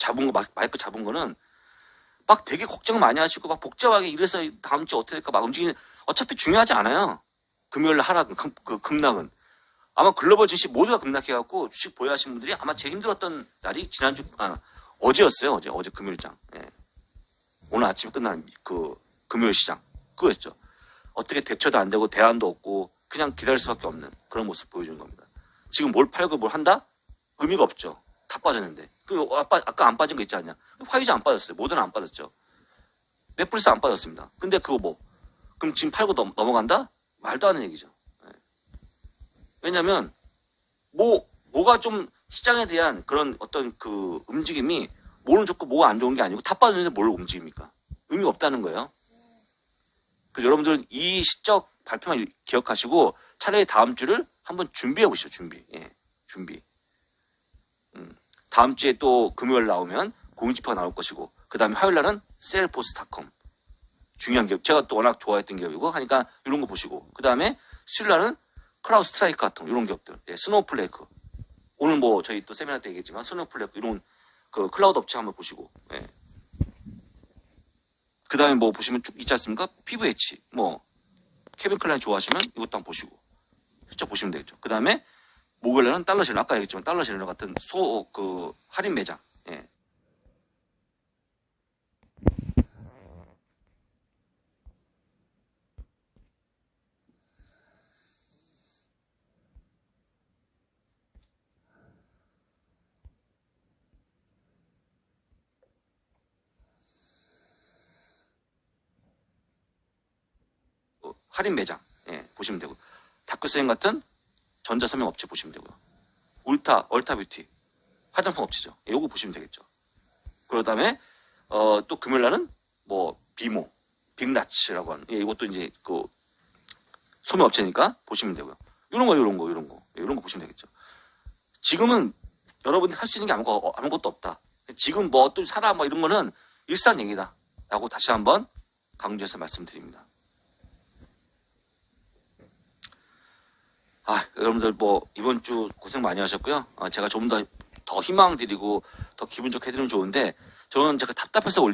잡은 거, 마- 마이크 잡은 거는 막 되게 걱정 많이 하시고 막 복잡하게 이래서 다음 주에 어떻게 될까 막 움직이는 어차피 중요하지 않아요. 금요일 하락은 금, 그 급락은 아마 글로벌 증시 모두가 급락해갖고 주식 보유하신 분들이 아마 제일 힘들었던 날이 지난주 아 어제였어요 어제 어제 금요일장 예. 오늘 아침에 끝난 그 금요일 시장 그거였죠. 어떻게 대처도 안 되고 대안도 없고 그냥 기다릴 수밖에 없는 그런 모습 보여주는 겁니다. 지금 뭘 팔고 뭘 한다? 의미가 없죠. 다 빠졌는데. 그 아까, 아까 안 빠진 거 있지 않냐? 화이자 안 빠졌어요. 모더나 안 빠졌죠. 넷플릭스 안 빠졌습니다. 근데 그거 뭐? 그럼 지금 팔고 넘, 넘어간다? 말도 안 되는 얘기죠. 예. 왜냐면 뭐 뭐가 좀 시장에 대한 그런 어떤 그 움직임이 뭐는 좋고 뭐가 안 좋은 게 아니고 다 빠졌는데 뭘 움직입니까? 의미가 없다는 거예요. 그래서 여러분들 이 시적 발표만 기억하시고 차라리 다음 주를 한번 준비해 보시죠. 준비. 예. 준비. 음. 다음 주에 또 금요일 나오면 공인지표가 나올 것이고 그 다음에 화요일 날은 셀포스닷컴. 중요한 기업. 제가 또 워낙 좋아했던 기업이고 하니까 이런 거 보시고 그 다음에 수요일 날은 크라우 스트라이크 같은 이런 기업들. 예. 스노우플레이크. 오늘 뭐 저희 또 세미나 때 얘기했지만 스노우플레이크 이런 그 클라우드 업체 한번 보시고 예. 그 다음에 뭐 보시면 쭉 있지 않습니까? 해치. 뭐, 케빈 클라인 좋아하시면 이것도 한번 보시고. 슬쩍 보시면 되겠죠. 그 다음에 목요일에는 달러 제너. 아까 얘기했지만 달러 제너 같은 소, 그, 할인 매장. 예. 어, 할인 매장. 예, 보시면 되고. 다크세임 같은 전자서명 업체 보시면 되고요. 울타, 얼타뷰티. 화장품 업체죠. 예, 요거 보시면 되겠죠. 그 다음에, 어, 또 금요일 날은 뭐, 비모, 빅라치라고 하는, 예, 이것도 이제 그, 소매 업체니까 보시면 되고요. 요런 거, 요런 거, 요런 거. 예, 요런 거 보시면 되겠죠. 지금은 여러분이 할 수 있는 게 아무것도, 아무것도 없다. 지금 뭐 또 사라 뭐 이런 거는 일상 얘기다. 라고 다시 한번 강조해서 말씀드립니다. 아, 여러분들 뭐 이번 주 고생 많이 하셨고요. 아, 제가 좀 더 더 희망 드리고 더 기분 좋게 해드리면 좋은데 저는 제가 답답해서 올리